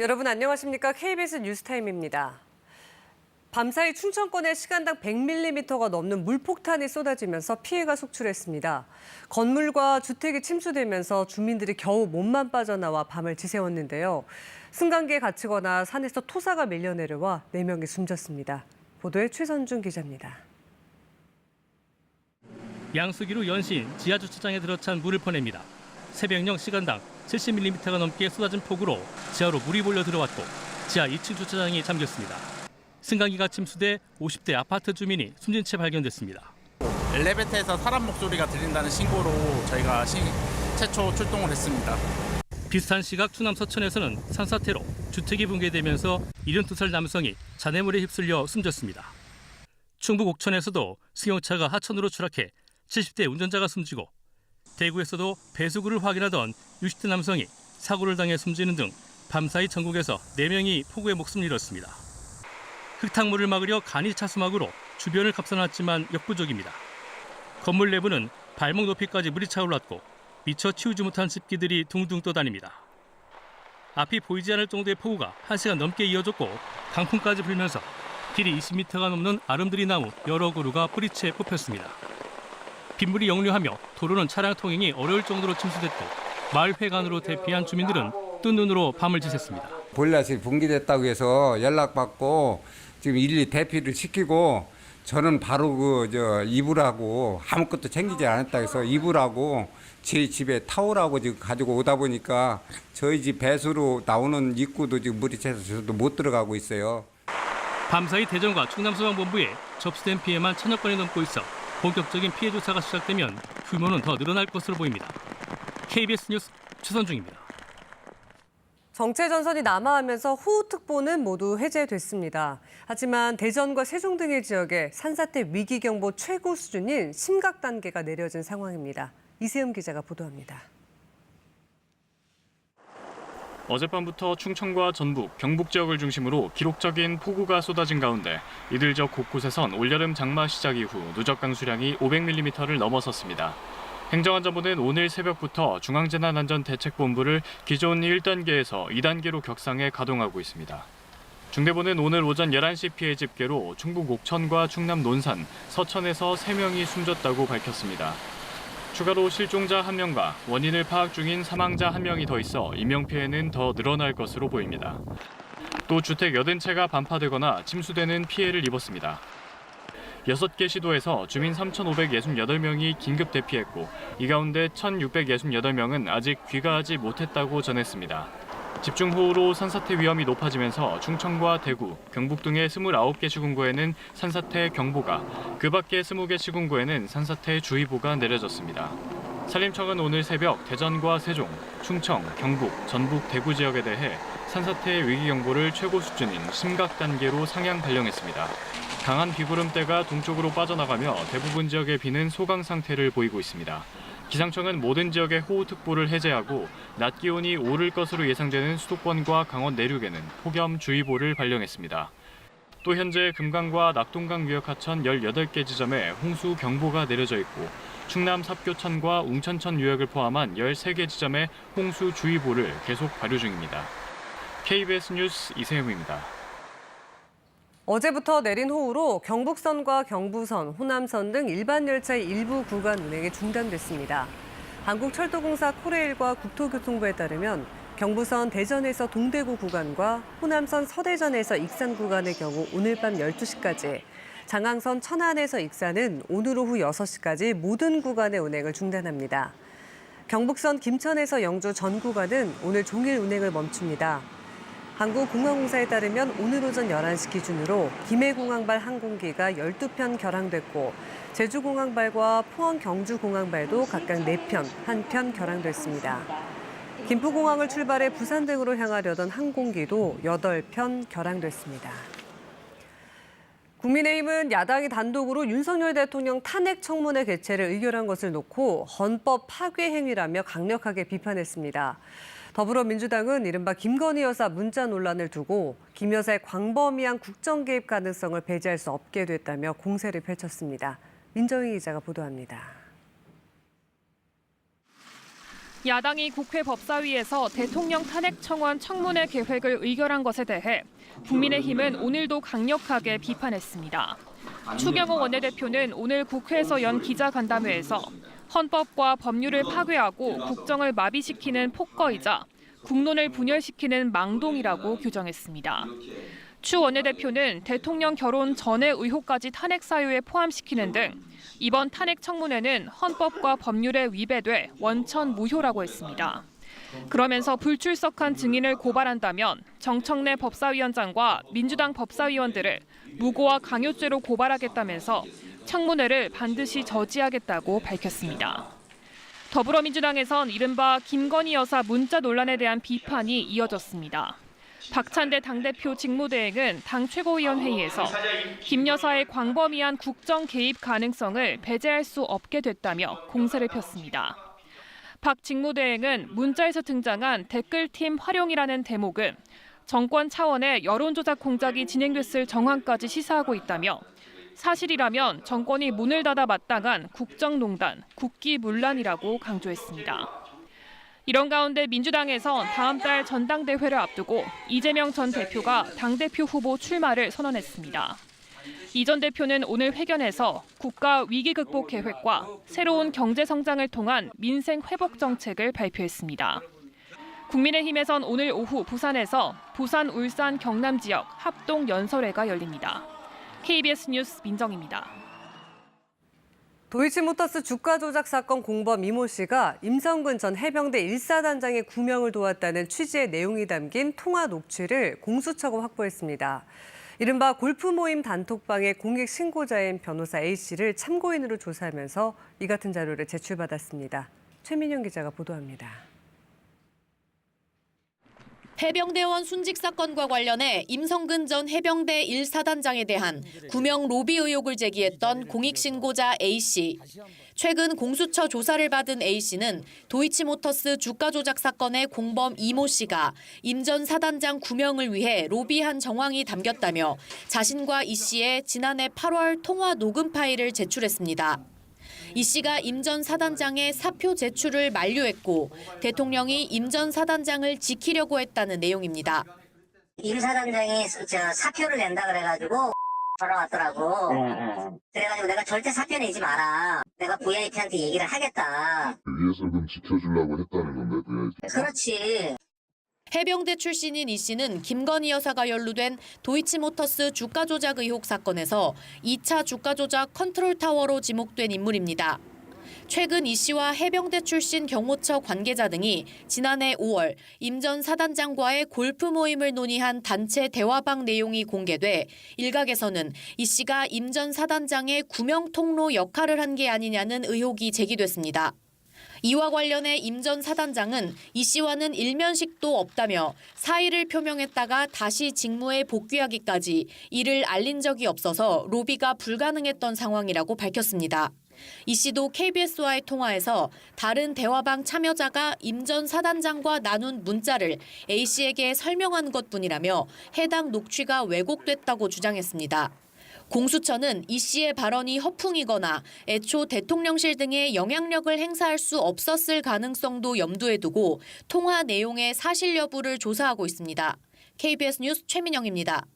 여러분 안녕하십니까? KBS 뉴스타임입니다. 밤사이 충청권에 시간당 100mm가 넘는 물폭탄이 쏟아지면서 피해가 속출했습니다. 건물과 주택이 침수되면서 주민들이 겨우 몸만 빠져나와 밤을 지새웠는데요. 승강기에 갇히거나 산에서 토사가 밀려 내려와 4명이 숨졌습니다. 보도에 최선준 기자입니다. 양수기로 연신 지하 주차장에 들어찬 물을 퍼냅니다. 새벽녘 시간당 70mm가 넘게 쏟아진 폭우로 지하로 물이 몰려 들어왔고 지하 2층 주차장이 잠겼습니다. 승강기가 침수돼 50대 아파트 주민이 숨진 채 발견됐습니다. 엘리베이터에서 사람 목소리가 들린다는 신고로 저희가 시- 최초 출동을 했습니다. 비슷한 시각 충남 서천에서는 산사태로 주택이 붕괴되면서 72살 남성이 잔해물에 휩쓸려 숨졌습니다. 충북 옥천에서도 승용차가 하천으로 추락해 70대 운전자가 숨지고 대구에서도 배수구를 확인하던 60대 남성이 사고를 당해 숨지는 등 밤사이 전국에서 4명이 폭우에 목숨을 잃었습니다. 흙탕물을 막으려 간이 차수막으로 주변을 감싸놨지만 역부족입니다. 건물 내부는 발목 높이까지 물이 차올랐고 미처 치우지 못한 습기들이 둥둥 떠다닙니다. 앞이 보이지 않을 정도의 폭우가 1시간 넘게 이어졌고 강풍까지 불면서 길이 20m가 넘는 아름드리 나무 여러 그루가 뿌리채 뽑혔습니다. 빗물이 역류하며 도로는 차량 통행이 어려울 정도로 침수됐고 마을 회관으로 대피한 주민들은 뜬 눈으로 밤을 지샜습니다. 보일러실이 붕괴됐다고 해서 연락받고 지금 일일이 대피를 시키고 저는 바로 그 저 이불하고 아무것도 챙기지 않았다 해서 이불하고 제 집에 타오라고 지금 가지고 오다 보니까 저희 집 배수로 나오는 입구도 지금 물이 차서 저도 못 들어가고 있어요. 밤사이 대전과 충남소방본부에 접수된 피해만 천여 건이 넘고 있어 본격적인 피해 조사가 시작되면 규모는 더 늘어날 것으로 보입니다. KBS 뉴스 최선중입니다. 정체 전선이 남하하면서 호우특보는 모두 해제됐습니다. 하지만 대전과 세종 등의 지역에 산사태 위기경보 최고 수준인 심각 단계가 내려진 상황입니다. 이세음 기자가 보도합니다. 어젯밤부터 충청과 전북, 경북 지역을 중심으로 기록적인 폭우가 쏟아진 가운데 이들 지역 곳곳에선 올여름 장마 시작 이후 누적 강수량이 500mm를 넘어섰습니다. 행정안전부는 오늘 새벽부터 중앙재난안전대책본부를 기존 1단계에서 2단계로 격상해 가동하고 있습니다. 중대본은 오늘 오전 11시 피해 집계로 충북 옥천과 충남 논산, 서천에서 3명이 숨졌다고 밝혔습니다. 추가로 실종자 1명과 원인을 파악 중인 사망자 1명이 더 있어 인명 피해는 더 늘어날 것으로 보입니다. 또 주택 80채가 반파되거나 침수되는 피해를 입었습니다. 6개 시도에서 주민 3,568명이 긴급 대피했고 이 가운데 1,668명은 아직 귀가하지 못했다고 전했습니다. 집중호우로 산사태 위험이 높아지면서 충청과 대구, 경북 등의 29개 시군구에는 산사태 경보가, 그 밖의 20개 시군구에는 산사태 주의보가 내려졌습니다. 산림청은 오늘 새벽 대전과 세종, 충청, 경북, 전북, 대구 지역에 대해 산사태 위기 경보를 최고 수준인 심각 단계로 상향 발령했습니다. 강한 비구름대가 동쪽으로 빠져나가며 대부분 지역의 비는 소강 상태를 보이고 있습니다. 기상청은 모든 지역의 호우특보를 해제하고 낮 기온이 오를 것으로 예상되는 수도권과 강원 내륙에는 폭염주의보를 발령했습니다. 또 현재 금강과 낙동강 유역 하천 18개 지점에 홍수 경보가 내려져 있고 충남 삽교천과 웅천천 유역을 포함한 13개 지점에 홍수주의보를 계속 발효 중입니다. KBS 뉴스 이세영입니다. 어제부터 내린 호우로 경북선과 경부선, 호남선 등 일반 열차의 일부 구간 운행이 중단됐습니다. 한국철도공사 코레일과 국토교통부에 따르면 경부선 대전에서 동대구 구간과 호남선 서대전에서 익산 구간의 경우 오늘 밤 12시까지, 장항선 천안에서 익산은 오늘 오후 6시까지 모든 구간의 운행을 중단합니다. 경북선 김천에서 영주 전 구간은 오늘 종일 운행을 멈춥니다. 한국공항공사에 따르면 오늘 오전 11시 기준으로 김해공항발 항공기가 12편 결항됐고 제주공항발과 포항 경주공항발도 각각 4편, 1편 결항됐습니다. 김포공항을 출발해 부산 등으로 향하려던 항공기도 8편 결항됐습니다. 국민의힘은 야당이 단독으로 윤석열 대통령 탄핵 청문회 개최를 의결한 것을 놓고 헌법 파괴 행위라며 강력하게 비판했습니다. 더불어민주당은 이른바 김건희 여사 문자 논란을 두고 김 여사의 광범위한 국정 개입 가능성을 배제할 수 없게 됐다며 공세를 펼쳤습니다. 민정희 기자가 보도합니다. 야당이 국회 법사위에서 대통령 탄핵 청원 청문회 계획을 의결한 것에 대해 국민의힘은 오늘도 강력하게 비판했습니다. 추경호 원내대표는 오늘 국회에서 연 기자간담회에서 헌법과 법률을 파괴하고 국정을 마비시키는 폭거이자 국론을 분열시키는 망동이라고 규정했습니다. 추 원내대표는 대통령 결혼 전의 의혹까지 탄핵 사유에 포함시키는 등 이번 탄핵 청문회는 헌법과 법률에 위배돼 원천 무효라고 했습니다. 그러면서 불출석한 증인을 고발한다면 정청래 법사위원장과 민주당 법사위원들을 무고와 강요죄로 고발하겠다면서 청문회를 반드시 저지하겠다고 밝혔습니다. 더불어민주당에선 이른바 김건희 여사 문자 논란에 대한 비판이 이어졌습니다. 박찬대 당대표 직무대행은 당 최고위원회의에서 김 여사의 광범위한 국정 개입 가능성을 배제할 수 없게 됐다며 공세를 폈습니다. 박 직무대행은 문자에서 등장한 댓글팀 활용이라는 대목은 정권 차원의 여론조작 공작이 진행됐을 정황까지 시사하고 있다며 사실이라면 정권이 문을 닫아 마땅한 국정농단, 국기문란이라고 강조했습니다. 이런 가운데 민주당에선 다음 달 전당대회를 앞두고 이재명 전 대표가 당대표 후보 출마를 선언했습니다. 이 전 대표는 오늘 회견에서 국가 위기 극복 계획과 새로운 경제 성장을 통한 민생 회복 정책을 발표했습니다. 국민의힘에선 오늘 오후 부산에서 부산, 울산, 경남 지역 합동 연설회가 열립니다. KBS 뉴스 민정입니다. 도이치모터스 주가 조작 사건 공범 이모 씨가 임성근 전 해병대 1사단장의 구명을 도왔다는 취지의 내용이 담긴 통화 녹취를 공수처가 확보했습니다. 이른바 골프 모임 단톡방의 공익 신고자인 변호사 A 씨를 참고인으로 조사하면서 이 같은 자료를 제출받았습니다. 최민영 기자가 보도합니다. 해병대원 순직 사건과 관련해 임성근 전 해병대 1사단장에 대한 구명 로비 의혹을 제기했던 공익신고자 A씨. 최근 공수처 조사를 받은 A씨는 도이치모터스 주가 조작 사건의 공범 이모 씨가 임 전 사단장 구명을 위해 로비한 정황이 담겼다며 자신과 이 씨의 지난해 8월 통화 녹음 파일을 제출했습니다. 이 씨가 임 전 사단장의 사표 제출을 만료했고 대통령이 임 전 사단장을 지키려고 했다는 내용입니다. 임 사단장이 저 사표를 낸다 그래가지고 전화 왔더라고. 그래가지고 내가 절대 사표 내지 마라. 내가 VIP한테 얘기를 하겠다. 위해서 그럼 지켜주려고 했다는 건데 VIP. 그렇지. 해병대 출신인 이 씨는 김건희 여사가 연루된 도이치모터스 주가 조작 의혹 사건에서 2차 주가 조작 컨트롤 타워로 지목된 인물입니다. 최근 이 씨와 해병대 출신 경호처 관계자 등이 지난해 5월 임 전 사단장과의 골프 모임을 논의한 단체 대화방 내용이 공개돼 일각에서는 이 씨가 임 전 사단장의 구명 통로 역할을 한 게 아니냐는 의혹이 제기됐습니다. 이와 관련해 임 전 사단장은 이 씨와는 일면식도 없다며 사의를 표명했다가 다시 직무에 복귀하기까지 이를 알린 적이 없어서 로비가 불가능했던 상황이라고 밝혔습니다. 이 씨도 KBS와의 통화에서 다른 대화방 참여자가 임 전 사단장과 나눈 문자를 A 씨에게 설명한 것뿐이라며 해당 녹취가 왜곡됐다고 주장했습니다. 공수처는 이 씨의 발언이 허풍이거나 애초 대통령실 등의 영향력을 행사할 수 없었을 가능성도 염두에 두고 통화 내용의 사실 여부를 조사하고 있습니다. KBS 뉴스 최민영입니다.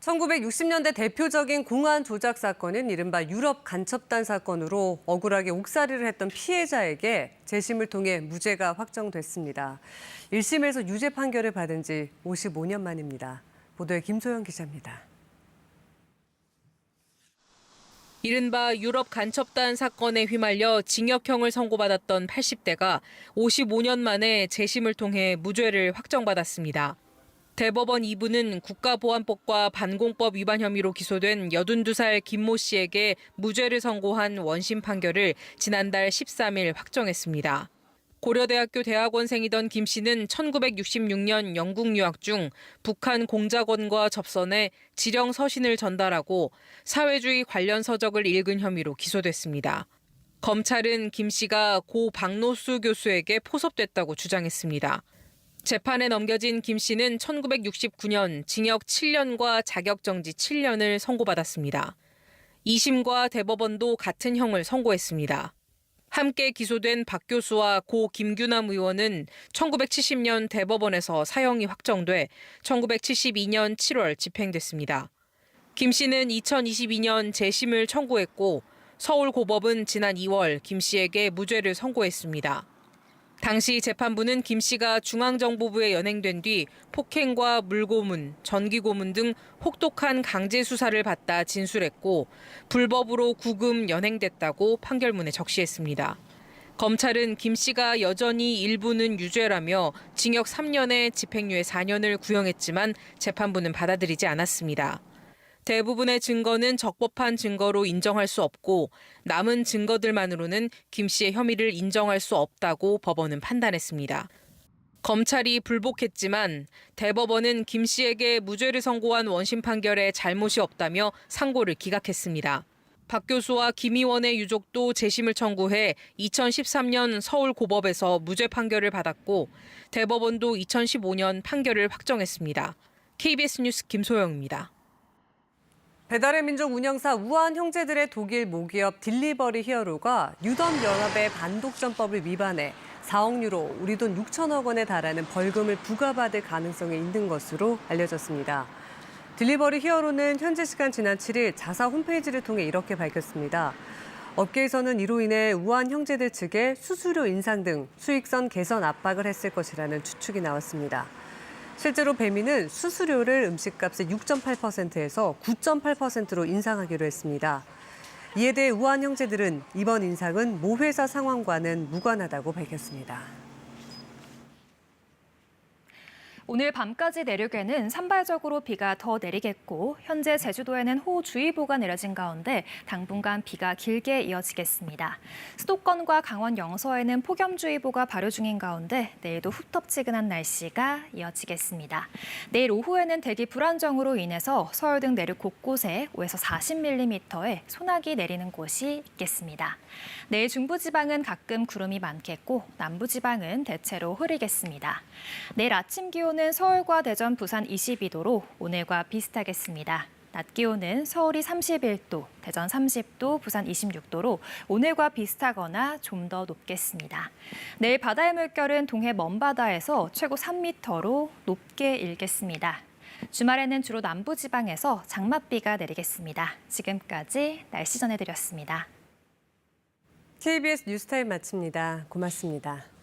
1960년대 대표적인 공안 조작 사건은 이른바 유럽 간첩단 사건으로 억울하게 옥살이를 했던 피해자에게 재심을 통해 무죄가 확정됐습니다. 1심에서 유죄 판결을 받은 지 55년 만입니다. 보도에 김소영 기자입니다. 이른바 유럽 간첩단 사건에 휘말려 징역형을 선고받았던 80대가 55년 만에 재심을 통해 무죄를 확정받았습니다. 대법원 2부는 국가보안법과 반공법 위반 혐의로 기소된 82살 김모 씨에게 무죄를 선고한 원심 판결을 지난달 13일 확정했습니다. 고려대학교 대학원생이던 김 씨는 1966년 영국 유학 중 북한 공작원과 접선해 지령 서신을 전달하고 사회주의 관련 서적을 읽은 혐의로 기소됐습니다. 검찰은 김 씨가 고 박노수 교수에게 포섭됐다고 주장했습니다. 재판에 넘겨진 김 씨는 1969년 징역 7년과 자격정지 7년을 선고받았습니다. 2심과 대법원도 같은 형을 선고했습니다. 함께 기소된 박 교수와 고 김규남 의원은 1970년 대법원에서 사형이 확정돼 1972년 7월 집행됐습니다. 김 씨는 2022년 재심을 청구했고 서울고법은 지난 2월 김 씨에게 무죄를 선고했습니다. 당시 재판부는 김 씨가 중앙정보부에 연행된 뒤 폭행과 물고문, 전기고문 등 혹독한 강제 수사를 받다 진술했고 불법으로 구금 연행됐다고 판결문에 적시했습니다. 검찰은 김 씨가 여전히 일부는 유죄라며 징역 3년에 집행유예 4년을 구형했지만 재판부는 받아들이지 않았습니다. 대부분의 증거는 적법한 증거로 인정할 수 없고 남은 증거들만으로는 김 씨의 혐의를 인정할 수 없다고 법원은 판단했습니다. 검찰이 불복했지만 대법원은 김 씨에게 무죄를 선고한 원심 판결에 잘못이 없다며 상고를 기각했습니다. 박 교수와 김 의원의 유족도 재심을 청구해 2013년 서울고법에서 무죄 판결을 받았고 대법원도 2015년 판결을 확정했습니다. KBS 뉴스 김소영입니다. 배달의 민족 운영사 우한 형제들의 독일 모기업 딜리버리 히어로가 유럽 연합의 반독점법을 위반해 4억 유로, 우리 돈 6천억 원에 달하는 벌금을 부과받을 가능성이 있는 것으로 알려졌습니다. 딜리버리 히어로는 현지 시간 지난 7일 자사 홈페이지를 통해 이렇게 밝혔습니다. 업계에서는 이로 인해 우한 형제들 측에 수수료 인상 등 수익성 개선 압박을 했을 것이라는 추측이 나왔습니다. 실제로 배미는 수수료를 음식값의 6.8%에서 9.8%로 인상하기로 했습니다. 이에 대해 우한 형제들은 이번 인상은 모 회사 상황과는 무관하다고 밝혔습니다. 오늘 밤까지 내륙에는 산발적으로 비가 더 내리겠고 현재 제주도에는 호우주의보가 내려진 가운데 당분간 비가 길게 이어지겠습니다. 수도권과 강원 영서에는 폭염주의보가 발효 중인 가운데 내일도 후텁지근한 날씨가 이어지겠습니다. 내일 오후에는 대기 불안정으로 인해서 서울 등 내륙 곳곳에 5에서 40mm의 소나기 내리는 곳이 있겠습니다. 내일 중부지방은 가끔 구름이 많겠고 남부지방은 대체로 흐리겠습니다. 내일 아침 기온은 서울과 대전, 부산 22도로 오늘과 비슷하겠습니다. 낮 기온은 서울이 31도, 대전 30도, 부산 26도로 오늘과 비슷하거나 좀 더 높겠습니다. 내일 바다의 물결은 동해 먼바다에서 최고 3m로 높게 일겠습니다. 주말에는 주로 남부지방에서 장맛비가 내리겠습니다. 지금까지 날씨 전해드렸습니다. KBS 뉴스타임 마칩니다. 고맙습니다.